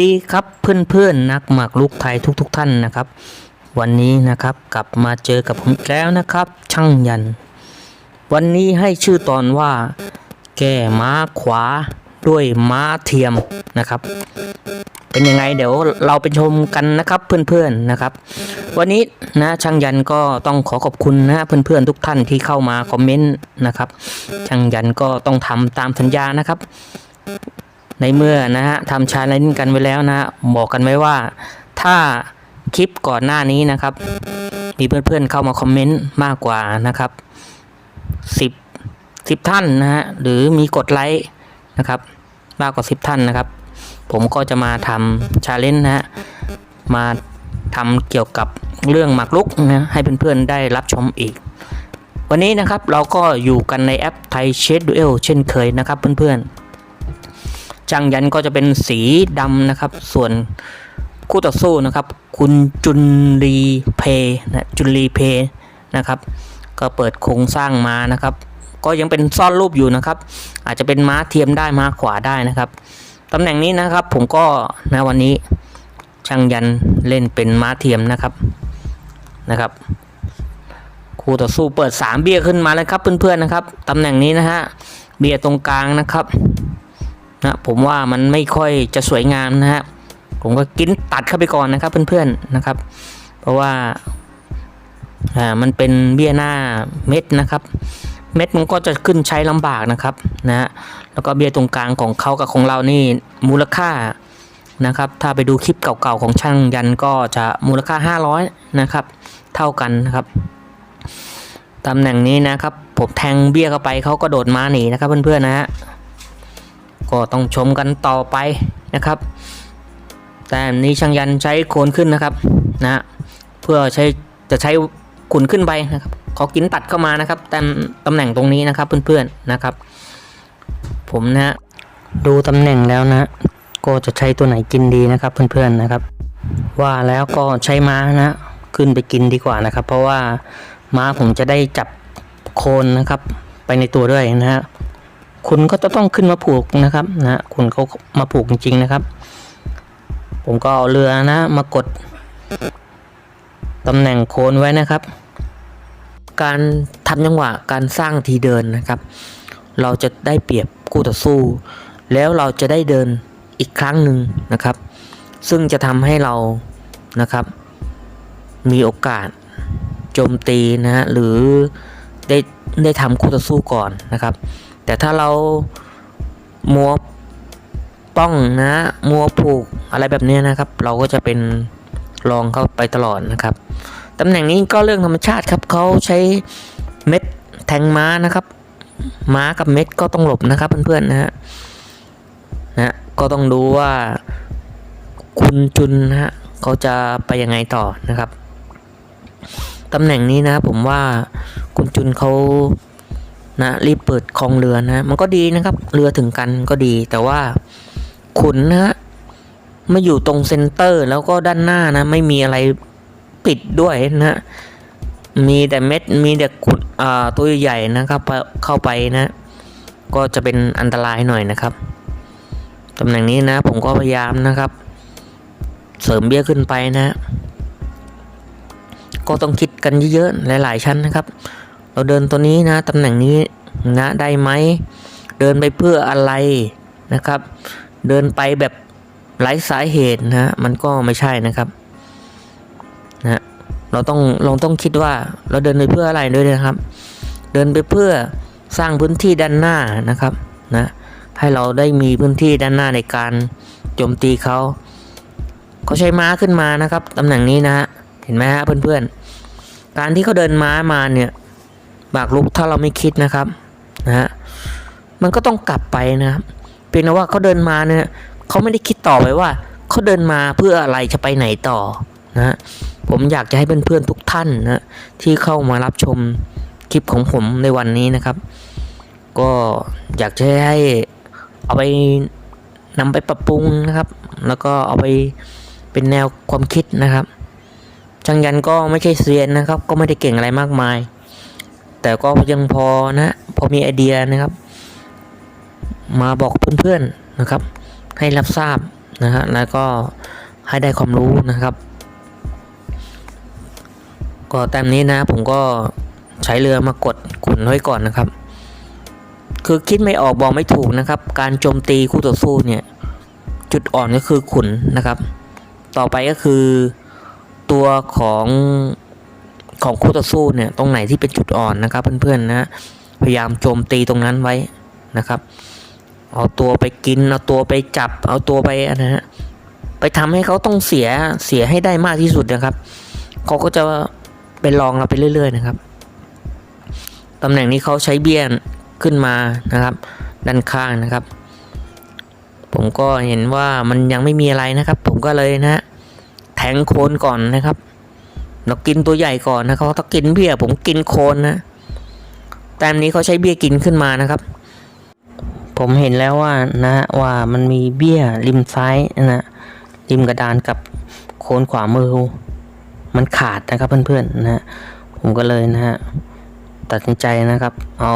ดีครับเพื่อนๆนักหมากรุกไทยทุกๆทท่านนะครับ วันนี้นะครับกลับมาเจอกับผมแล้วนะครับ ช่างยัน วันนี้ให้ชื่อตอนว่า แก้ม้าขวาด้วยม้าเทียมนะครับ เป็นยังไงเดี๋ยวเราไปชมกันนะครับเพื่อนๆนะครับ วันนี้นะช่างยันก็ต้องขอขอบคุณนะเพื่อนๆทุกท่านที่เข้ามาคอมเมนต์นะครับช่างยันก็ต้องทำตามสัญญานะครับ ในเมื่อนะฮะทำชาเลนจ์กันไว้แล้วนะฮะบอกกันไว้ว่า ถ้าคลิปก่อนหน้านี้นะครับ มีเพื่อนๆเข้ามาคอมเมนต์มากกว่านะครับสิบสิบท่านนะฮะหรือมีกดไลค์นะครับมากกว่าสิบท่านนะครับ ผมก็จะมาทำชาเลนจ์นะฮะมาทำเกี่ยวกับเรื่องหมากรุกนะให้เพื่อนๆได้รับชมอีก วันนี้นะครับเราก็อยู่กันในแอปไทยเชดดูเอลเช่นเคยนะครับเพื่อนๆ จังยันก็จะเป็นสีดำนะครับ ส่วนคู่ต่อสู้นะครับ คุณจุนรีเพย์นะจุนรีเพย์นะครับ ก็เปิดโครงสร้างมานะครับ ก็ยังเป็นซ่อนรูปอยู่นะครับ อาจจะเป็นม้าเทียมได้ม้าขวาได้นะครับตำแหน่งนี้นะครับ ผมก็นะวันนี้ช่างยันเล่นเป็นม้าเทียมนะครับนะครับคู่ต่อสู้เปิด 3 เบี้ยขึ้นมาเลยครับเพื่อนๆนะครับตำแหน่งนี้นะฮะเบี้ยตรงกลางนะครับ นะผมว่ามันไม่ค่อยจะสวยงามนะฮะผมก็กินตัดเข้าไปก่อนนะครับเพื่อนๆนะครับ เพราะว่าอ่ามันเป็นเบี้ยหน้าเม็ดนะครับเม็ดมันก็จะขึ้นใช้ลำบากนะครับนะฮะแล้วก็เบี้ยตรงกลางของเขากับของเรานี่มูลค่านะครับ ถ้าไปดูคลิปเก่าๆของช่างยันก็จะมูลค่า 500 นะครับ เท่ากันนะครับตำแหน่งนี้นะครับผมแทงเบี้ยเข้าไปเขาก็โดดมาหนีนะครับเพื่อนๆนะฮะ ก็ต้องชมกันต่อไปนะครับ แต่นี้ช่างยันใช้โคนขึ้นนะครับนะเพื่อใช้จะใช้ขุนขึ้นไปนะครับขอกินตัดเข้ามานะครับแต่ตำแหน่งตรงนี้นะครับเพื่อนๆนะครับ ผมนะดูตำแหน่งแล้วนะ ก็จะใช้ตัวไหนกินดีนะครับ เพื่อนๆนะครับ ว่าแล้วก็ใช้ม้านะขึ้นไปกินดีกว่านะครับ เพราะว่าม้าผมจะได้จับโคนนะครับ ไปในตัวด้วยนะฮะ คุณก็จะต้องขึ้นมาผูกนะครับนะคุณเขามาผูกจริงๆนะครับ ผมก็เอาเรือนะมากดตำแหน่งโคนไว้นะครับ การทำจังหวะการสร้างทีเดินนะครับ เราจะได้เปรียบคู่ต่อสู้ แล้วเราจะได้เดินอีกครั้งหนึ่งนะครับ ซึ่งจะทำให้เรานะครับ มีโอกาสโจมตีนะฮะหรือได้ได้ทำคู่ต่อสู้ก่อนนะครับ แต่ถ้าเรามัวป้องนะมัวผูกอะไรแบบนี้นะครับ เราก็จะเป็นรองเข้าไปตลอดนะครับตำแหน่งนี้ก็เรื่องธรรมชาติครับเขาใช้เม็ดแทงม้านะครับ ม้ากับเม็ดก็ต้องหลบนะครับเพื่อนๆนะฮะนะก็ต้องดูว่าคุณจุนนะฮะเขาจะไปยังไงต่อนะครับตำแหน่งนี้นะผมว่าคุณจุนเขา นะรีบเปิดคลองเรือนะมันก็ดีนะครับ เรือถึงกันก็ดี แต่ว่าขุนนะฮะมาอยู่ตรงเซนเตอร์แล้วก็ด้านหน้านะ ไม่มีอะไรปิดด้วยนะมีแต่เม็ดมีแต่ขุดอ่าตัวใหญ่ๆนะครับเข้าไปนะ ก็จะเป็นอันตรายหน่อยนะครับตำแหน่งนี้นะ ผมก็พยายามนะครับ เสริมเบี้ยขึ้นไปนะ ก็ต้องคิดกันเยอะๆหลาย ๆ ชั้นนะครับ เราเดินตัวนี้นะตำแหน่งนี้นะได้ไหมเดินไปเพื่ออะไรนะครับ เดินไปแบบไร้สาเหตุนะมันก็ไม่ใช่นะครับนะเราต้องเราต้องคิดว่าเราเดินไปเพื่ออะไรด้วยนะครับ เดินไปเพื่อสร้างพื้นที่ด้านหน้านะครับนะให้เราได้มีพื้นที่ด้านหน้าในการโจมตีเขาเขาใช้ม้าขึ้นมานะครับตำแหน่งนี้นะฮะเห็นไหมฮะเพื่อนๆการที่เขาเดินม้ามาเนี่ย บากลุกถ้าเราไม่คิดนะครับนะฮะมันก็ต้องกลับไปนะครับเพียงแต่ว่าเขาเดินมาเนี่ยเขาไม่ได้คิดต่อไปว่าเขาเดินมาเพื่ออะไรจะไปไหนต่อนะฮะผมอยากจะให้เพื่อนๆทุกท่านนะที่เข้ามารับชมคลิปของผมในวันนี้นะครับ ก็อยากจะให้เอาไปนำไปปรับปรุงนะครับ แล้วก็เอาไปเป็นแนวความคิดนะครับช่างยันก็ไม่ใช่เซียนนะครับ ก็ไม่ได้เก่งอะไรมากมาย แต่ก็ยังพอนะ พอมีไอเดียนะครับ มาบอกเพื่อนๆนะครับ ให้รับทราบนะฮะแล้วก็ให้ได้ความรู้นะครับ ก็แต้มนี้นะผมก็ใช้เรือมากดขุนไว้ก่อนนะครับ คือคิดไม่ออกบอกไม่ถูกนะครับ การโจมตีคู่ต่อสู้เนี่ย จุดอ่อนก็คือขุนนะครับ ต่อไปก็คือตัวของ ของคู่ต่อสู้เนี่ยตรงไหนที่เป็นจุดอ่อนนะครับเพื่อนๆนะพยายามโจมตีตรงนั้นไว้นะครับ เอาตัวไปกิน เอาตัวไปจับ เอาตัวไปนะฮะไปทำให้เขาต้องเสียเสียให้ได้มากที่สุดนะครับเขาก็จะเป็นรองเราไปเรื่อย ๆ นะครับตำแหน่งนี้เขาใช้เบี้ยนขึ้นมานะครับ ด้านข้างนะครับ ผมก็เห็นว่ามันยังไม่มีอะไรนะครับ ผมก็เลยนะฮะแทงโคนก่อนนะครับ เรากินตัวใหญ่ก่อนนะเขาถ้ากินเบี้ยผมกินโคนนะแต้มนี้เขาใช้เบี้ยกินขึ้นมานะครับ ผมเห็นแล้วว่านะว่ามันมีเบี้ยริมซ้ายนะริมกระดานกับโคนขวามือ มันขาดนะครับเพื่อนๆนะฮะผมก็เลยนะฮะตัดสินใจนะครับ เอา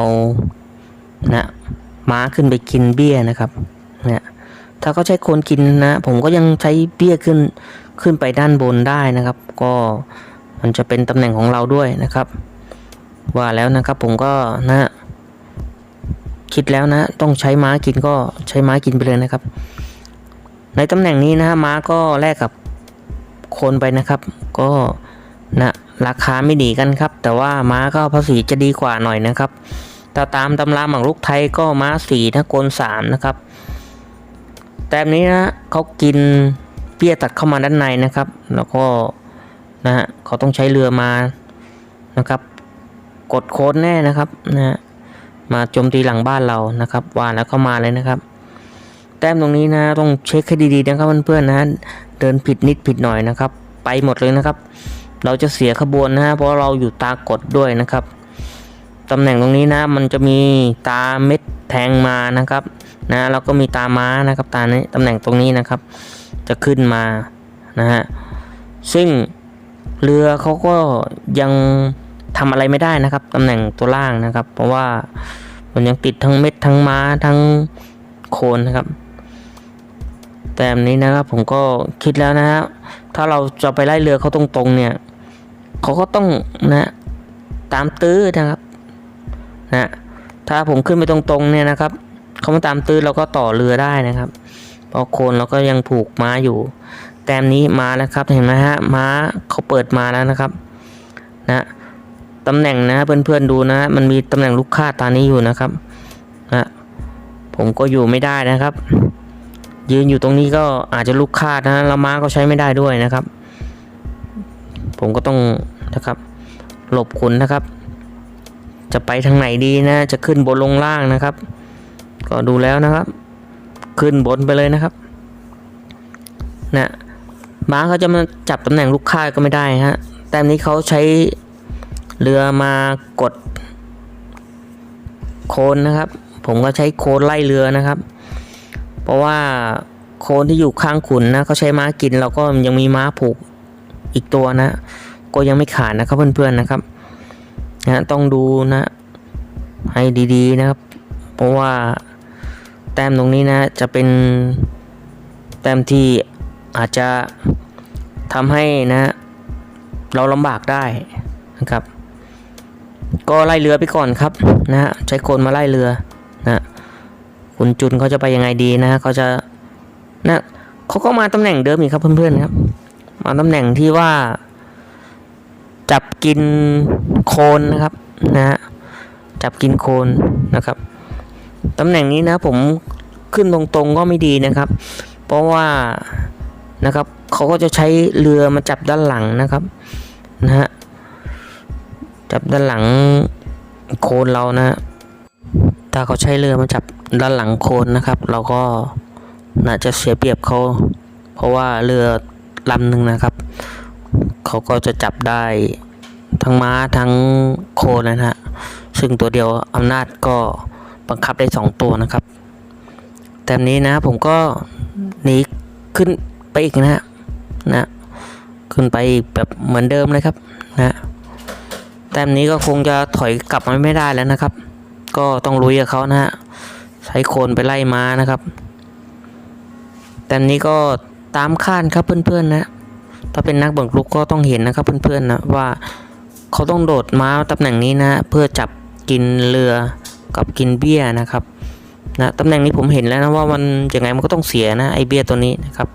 นะม้าขึ้นไปกินเบี้ยนะครับเนี่ยถ้าเขาใช้โคนกินนะ ผมก็ยังใช้เบี้ยขึ้นขึ้นไปด้านบนได้นะครับ ก็ มันจะเป็นตำแหน่งของเราด้วยนะครับ ว่าแล้วนะครับผมก็นะคิดแล้วนะ ต้องใช้ม้ากินก็ใช้ม้ากินไปเลยนะครับ ในตำแหน่งนี้นะม้าก็แลกกับโคนไปนะครับ ก็นะราคาไม่ดีกันครับ แต่ว่าม้าก็ภาษีจะดีกว่าหน่อยนะครับแต่ตามตำราหมากรุกไทยก็ม้าสี่นะโกนสามนะครับแต่แบบนี้นะเขากินเปี้ยตัดเข้ามาด้านในนะครับ แล้วก็ นะฮะเขาต้องใช้เรือมานะครับ กดโค้ดแน่นะครับนะฮะมาโจมตีหลังบ้านเรานะครับว่าแล้วเข้ามาเลยนะครับ แต้มตรงนี้นะต้องเช็คให้ดีๆนะครับเพื่อนๆนะเดินผิดนิดผิดหน่อยนะครับ ไปหมดเลยนะครับ เราจะเสียขบวนนะฮะเพราะเราอยู่ตากดด้วยนะครับตำแหน่งตรงนี้นะมันจะมีตาเม็ดแทงมานะครับนะแล้วก็มีตาม้านะครับตานี้ตำแหน่งตรงนี้นะครับ จะขึ้นมานะฮะซึ่ง เรือเขาก็ยังทำอะไรไม่ได้นะครับตำแหน่งตัวล่างนะครับ เพราะว่ามันยังติดทั้งเม็ดทั้งม้าทั้งโคนนะครับ แต่อันนี้นะครับผมก็คิดแล้วนะฮะถ้าเราจะไปไล่เรือเขาตรงๆเนี่ยเขาก็ต้องนะตามตื้อนะครับนะถ้าผมขึ้นไปตรงๆเนี่ยนะครับเขามาตามตื้อเราก็ต่อเรือได้นะครับเพราะโคนเราก็ยังผูกม้าอยู่ แต้มนี้มาแล้วครับเห็นไหมฮะม้าเขาเปิดมาแล้วนะครับนะตำแหน่งนะเพื่อนๆดูนะมันมีตำแหน่งลูกค้าตานี้อยู่นะครับนะผมก็อยู่ไม่ได้นะครับ ยืนอยู่ตรงนี้ก็อาจจะลูกค้านะแล้วม้าก็ใช้ไม่ได้ด้วยนะครับ ผมก็ต้องนะครับ หลบขุนนะครับ จะไปทางไหนดีนะ จะขึ้นบนลงล่างนะครับ ก็ดูแล้วนะครับ ขึ้นบนไปเลยนะครับนะ ม้าเขาจะมาจับตำแหน่งลูกค้าก็ไม่ได้ฮะแต้มนี้เขาใช้เรือมากด โคนนะครับ ผมก็ใช้โคนไล่เรือนะครับ เพราะว่าโคนที่อยู่ข้างขุนนะเขาใช้ม้ากินเราก็ยังมีม้าผูกอีกตัวนะ ก็ยังไม่ขาดนะครับเพื่อนๆนะครับนะต้องดูนะ ให้ดีๆนะครับ เพราะว่าแต้มตรงนี้นะจะเป็นแต้มที่ อาจจะทำให้นะเราลำบากได้นะครับ ก็ไล่เรือไปก่อนครับนะฮะใช้คนมาไล่เรือนะคุณจุนเขาจะไปยังไงดีนะเขาจะนะเขาก็มาตำแหน่งเดิมอีกครับเพื่อนๆครับ มาตำแหน่งที่ว่า จับกินโคนนะครับนะฮะจับกินโคนนะครับตำแหน่งนี้นะผมขึ้นตรงๆก็ไม่ดีนะครับ เพราะว่า นะครับเขาก็จะใช้เรือมาจับด้านหลังนะครับนะฮะจับด้านหลังโคนเรานะถ้าเขาใช้เรือมาจับด้านหลังโคนนะครับ เราก็น่าจะเสียเปรียบเขาเพราะว่าเรือลำหนึ่งนะครับเขาก็จะจับได้ทั้งม้าทั้งโคนนะฮะซึ่งตัวเดียวอำนาจก็บังคับได้สองตัวนะครับ แต่นี้นะผมก็หนีขึ้น ไปอีกนะฮะนะขึ้นไปอีกแบบเหมือนเดิมเลยครับนะแต้มนี้ก็คงจะถอยกลับมาไม่ได้แล้วนะครับ ก็ต้องลุยกับเขานะฮะใช้โคนไปไล่ม้านะครับ แต่นี้ก็ตามคาดครับเพื่อนๆนะถ้าเป็นนักเบิกลุกก็ต้องเห็นนะครับเพื่อนๆนะว่าเขาต้องโดดม้าตำแหน่งนี้นะ เพื่อจับกินเรือกับกินเบี้ยนะครับนะตำแหน่งนี้ผมเห็นแล้วนะว่ามันยังไงมันก็ต้องเสียนะไอเบี้ยตัวนี้นะครับ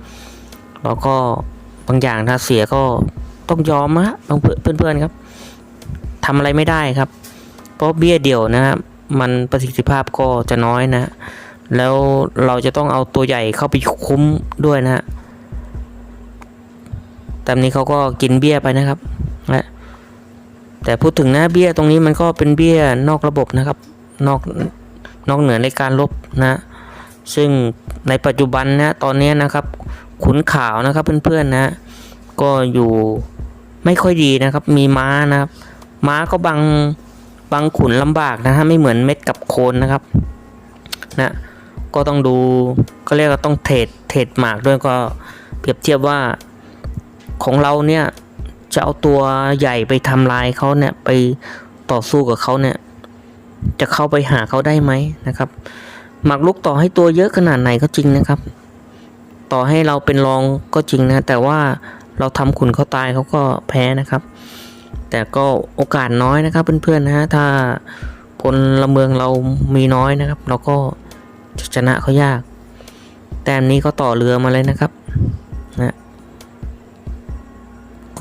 แล้วก็บางอย่างถ้าเสียก็ต้องยอมนะบางเพื่อนๆครับทำอะไรไม่ได้ครับ เพราะเบี้ยเดี่ยวนะครับมันประสิทธิภาพก็จะน้อยนะ แล้วเราจะต้องเอาตัวใหญ่เข้าไปคุ้มด้วยนะฮะตามนี้เขาก็กินเบี้ยไปนะครับนะแต่พูดถึงนะเบี้ยตรงนี้มันก็เป็นเบี้ยนอกระบบนะครับ นอกนอกเหนือในการลบนะ ซึ่งในปัจจุบันนะตอนนี้นะครับ ขุนขาวนะครับเพื่อนๆนะ ก็อยู่ไม่ค่อยดีนะครับ มีม้านะครับ ม้าก็บังบังขุนลำบากนะฮะไม่เหมือนเม็ดกับโคนนะครับนะก็ต้องดูก็เรียกว่าต้องเทรดเทรดหมากด้วยก็เปรียบเทียบว่าของเราเนี่ยจะเอาตัวใหญ่ไปทำลายเขาเนี่ยไปต่อสู้กับเขาเนี่ย จะเข้าไปหาเขาได้ไหมนะครับ หมากลุกต่อให้ตัวเยอะขนาดไหนก็จริงนะครับ ต่อให้เราเป็นรองก็จริงนะ แต่ว่าเราทำขุนเขาตายเขาก็แพ้นะครับ แต่ก็โอกาสน้อยนะครับเพื่อนๆนะฮะถ้าพลละเมืองเรามีน้อยนะครับ เราก็ชนะเขายาก แต้มนี้ก็ต่อเรือมาเลยนะครับนะ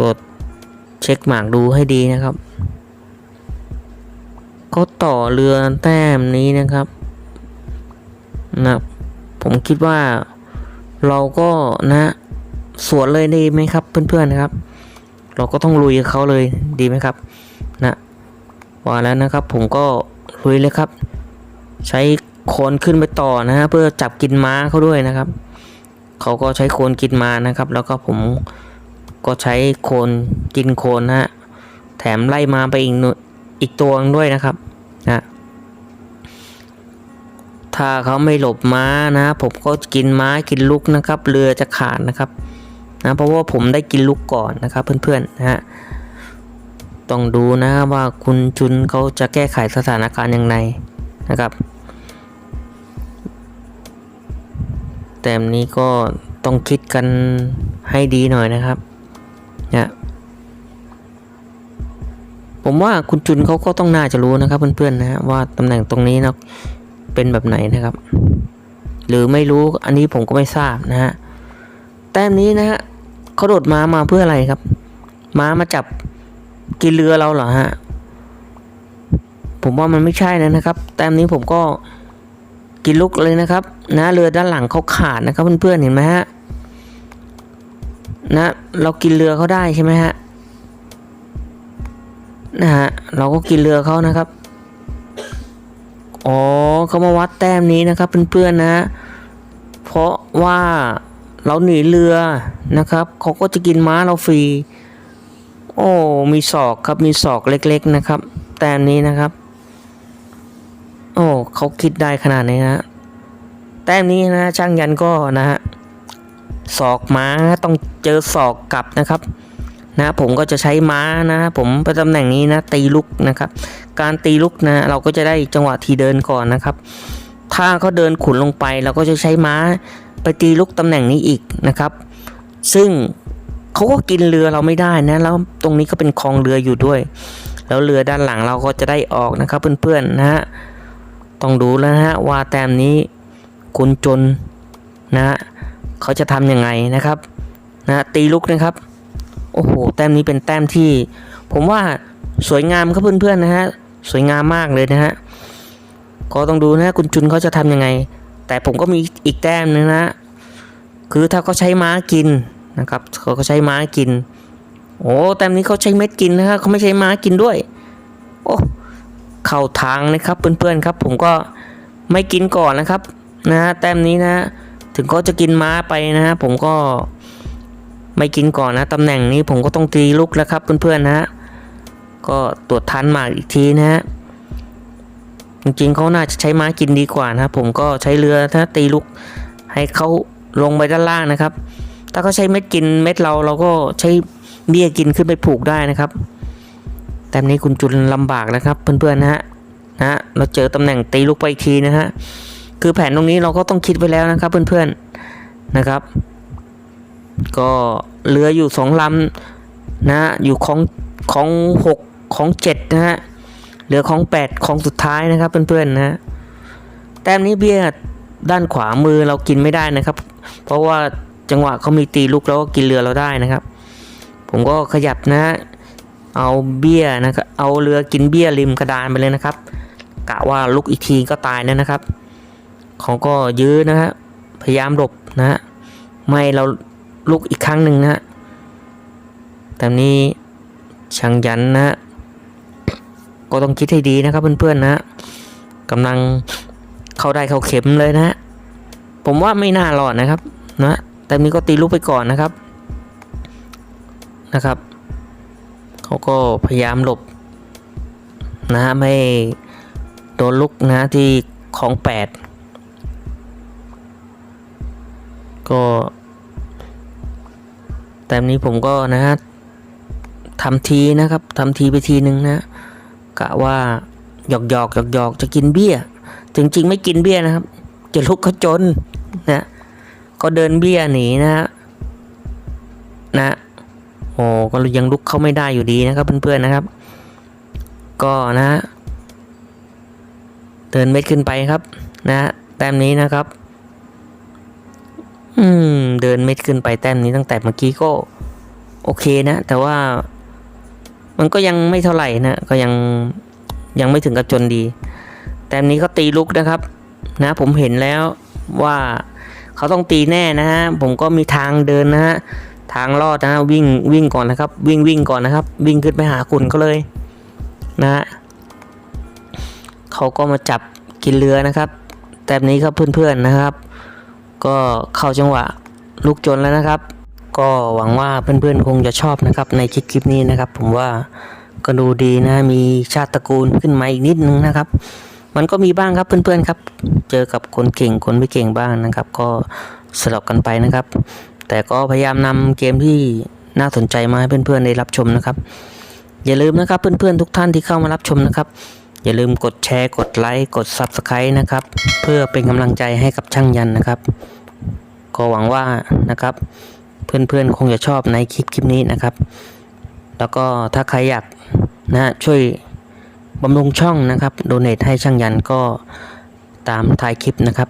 กดเช็คหมากดูให้ดีนะครับก็ต่อเรือแต้มนี้นะครับนะผมคิดว่า เราก็นะสวนเลยดีไหมครับ เพื่อนๆนะครับ เราก็ต้องลุยเขาเลยดีไหมครับ นะว่าแล้วนะครับ ผมก็ลุยเลยครับ ใช้โคนขึ้นไปต่อนะฮะเพื่อจับกินม้าเขาด้วยนะครับเขาก็ใช้โคนกินมานะครับ แล้วก็ผมก็ใช้โคนกินโคนนะฮะแถมไล่มาไปอีกหน่วยอีกตัวด้วยนะครับนะ ถ้าเขาไม่หลบม้านะ ผมก็กินม้ากินลูกนะครับ เรือจะขาดนะครับนะเพราะว่าผมได้กินลูกก่อนนะครับเพื่อนๆนะฮะต้องดูนะว่าคุณจุนเขาจะแก้ไขสถานการณ์ยังไงนะครับ แต้มนี้ก็ต้องคิดกันให้ดีหน่อยนะครับนะผมว่าคุณจุนเขาก็ต้องน่าจะรู้นะครับเพื่อนๆนะฮะว่าตำแหน่งตรงนี้เนาะ เป็นแบบไหนนะครับ หรือไม่รู้อันนี้ผมก็ไม่ทราบนะฮะแต้มนี้นะฮะเขาโดดม้ามาเพื่ออะไรครับ ม้ามาจับกินเรือเราเหรอฮะผมว่ามันไม่ใช่นะนะครับ แต้มนี้ผมก็กินลุกเลยนะครับ นะเรือด้านหลังเขาขาดนะครับเพื่อนๆเห็นไหมฮะนะเรากินเรือเขาได้ใช่ไหมฮะนะฮะเราก็กินเรือเขานะครับ อ๋อเขามาวัดแต้มนี้นะครับเพื่อนๆนะ เพราะว่าเราหนีเรือนะครับเขาก็จะกินม้าเราฟรี โอ้มีศอกครับมีศอกเล็กๆนะครับ แต้มนี้นะครับ โอ้เขาคิดได้ขนาดนี้นะแต้มนี้นะช่างยันก็นะฮะศอกม้าต้องเจอศอกกลับนะครับ นะผมก็จะใช้ม้านะผมประตำแหน่งนี้นะตีลุกนะครับ การตีลุกนะเราก็จะได้จังหวะทีเดินก่อนนะครับ ถ้าเขาเดินขุนลงไปเราก็จะใช้ม้าไปตีลุกตำแหน่งนี้อีกนะครับ ซึ่งเขาก็กินเรือเราไม่ได้นะแล้วตรงนี้ก็เป็นคลองเรืออยู่ด้วย แล้วเรือด้านหลังเราก็จะได้ออกนะครับเพื่อนๆนะฮะต้องดูแล้วนะฮะว่าแต้มนี้คุณจนนะฮะเขาจะทำยังไงนะครับนะตีลุกนะครับ โอ้โห แต้มนี้เป็นแต้มที่ ผมว่าสวยงามครับเพื่อนๆนะฮะ สวยงามมากเลยนะฮะ ก็ต้องดูนะคุณจุนเขาจะทำยังไง แต่ผมก็มีอีกแต้มนึงนะคือถ้าเขาใช้ม้ากินนะครับเขาก็ใช้ม้ากิน โอ้แต้มนี้เขาใช้เม็ดกินนะครับเขาไม่ใช้ม้ากินด้วย โอ้เข้าทางนะครับเพื่อนๆครับ ผมก็ไม่กินก่อนนะครับนะฮะแต้มนี้นะ ถึงเขาจะกินม้าไปนะฮะผมก็ ไม่กินก่อนนะตำแหน่งนี้ผมก็ต้องตีลุกแล้วครับเพื่อนๆนะฮะก็ตรวจทันหมากอีกทีนะฮะจริงๆเขาน่าจะใช้ม้ากินดีกว่านะผมก็ใช้เรือถ้าตีลุกให้เขาลงไปด้านล่างนะครับ ถ้าเขาใช้เม็ดกินเม็ดเราเราก็ใช้เบี้ยกินขึ้นไปผูกได้นะครับ แต่นี้คุณจุนลำบากแล้วครับเพื่อนๆนะฮะนะฮะเราเจอตำแหน่งตีลุกไปอีกทีนะฮะคือแผนตรงนี้เราก็ต้องคิดไว้แล้วนะครับเพื่อนๆนะครับ ก็เรืออยู่สองลำนะฮะอยู่ของของหกของเจ็ดนะฮะเหลือของแปดของสุดท้ายนะครับเพื่อนๆนะฮะแต้มนี้เบี้ยด้านขวามือเรากินไม่ได้นะครับ เพราะว่าจังหวะเขามีตีลูกแล้วก็กินเรือเราได้นะครับ ผมก็ขยับนะฮะเอาเบี้ยนะครับเอาเรือกินเบี้ยริมกระดานไปเลยนะครับกะว่าลุกอีกทีก็ตายแน่นะครับเขาก็ยื้อนะฮะพยายามหลบนะฮะไม่เรา ลุกอีกครั้งหนึ่งนะแต่นี้ช่างยันนะ ก็ต้องคิดให้ดีนะครับเพื่อนๆนะกำลังเข้าได้เข้าเข็มเลยนะ ผมว่าไม่น่ารอดนะครับนะแต่นี้ก็ตีลูกไปก่อนนะครับนะครับ เขาก็พยายามหลบนะฮะไม่โดนลุกนะที่ของแปดก็ แต่นี้ผมก็นะฮะทำทีนะครับทำทีไปทีหนึ่งนะกะว่าหยอกหยอกหยอกหยอกจะกินเบี้ยถึงจริงไม่กินเบี้ยนะครับ จะลุกเขาจนนะก็เดินเบี้ยหนีนะฮะนะโอ้ก็ยังลุกเข้าไม่ได้อยู่ดีนะครับเพื่อนๆนะครับ ก็นะฮะเดินเม็ดขึ้นไปครับ นะฮะแต้มนี้นะครับ อืม เดินเม็ดขึ้นไปแต้มนี้ตั้งแต่เมื่อกี้ก็ โอเคนะ แต่ว่า มันก็ยังไม่เท่าไหร่นะ ก็ยังยังไม่ถึงกับจนดี แต้มนี้ก็ตีลุกนะครับ นะ ผมเห็นแล้วว่าเขาต้องตีแน่นะฮะ ผมก็มีทางเดินนะฮะ ทางลอดนะฮะวิ่งวิ่งก่อนนะครับ วิ่งวิ่งก่อนนะครับ วิ่งขึ้นไปหาคุณก็เลย นะฮะเขาก็มาจับกินเรือนะครับ แต้มนี้ครับเพื่อนๆนะครับ ก็เข้าจังหวะลูกจนแล้วนะครับ ก็หวังว่าเพื่อนๆคงจะชอบนะครับในคลิปคลิปนี้นะครับ ผมว่าก็ดูดีนะมีชาติตระกูลขึ้นมาอีกนิดนึงนะครับ มันก็มีบ้างครับเพื่อนๆครับ เจอกับคนเก่งคนไม่เก่งบ้างนะครับ ก็สลับกันไปนะครับ แต่ก็พยายามนำเกมที่น่าสนใจมาให้เพื่อนๆได้รับชมนะครับ อย่าลืมนะครับเพื่อนๆทุกท่านที่เข้ามารับชมนะครับ อย่าลืมกดแชร์กดไลค์กด Subscribe นะครับ เพื่อเป็นกำลังใจให้กับช่างยันนะครับก็หวังว่านะครับ เพื่อนๆคงจะชอบในคลิปคลิปนี้นะครับ แล้วก็ถ้าใครอยากนะช่วยบำรุงช่องนะครับโดเนทให้ช่างยันก็ตามท้ายคลิปนะครับ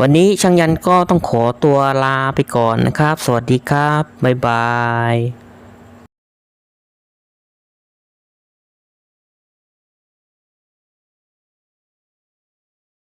วันนี้ช่างยันก็ต้องขอตัวลาไปก่อนนะครับ สวัสดีครับ บ๊ายบาย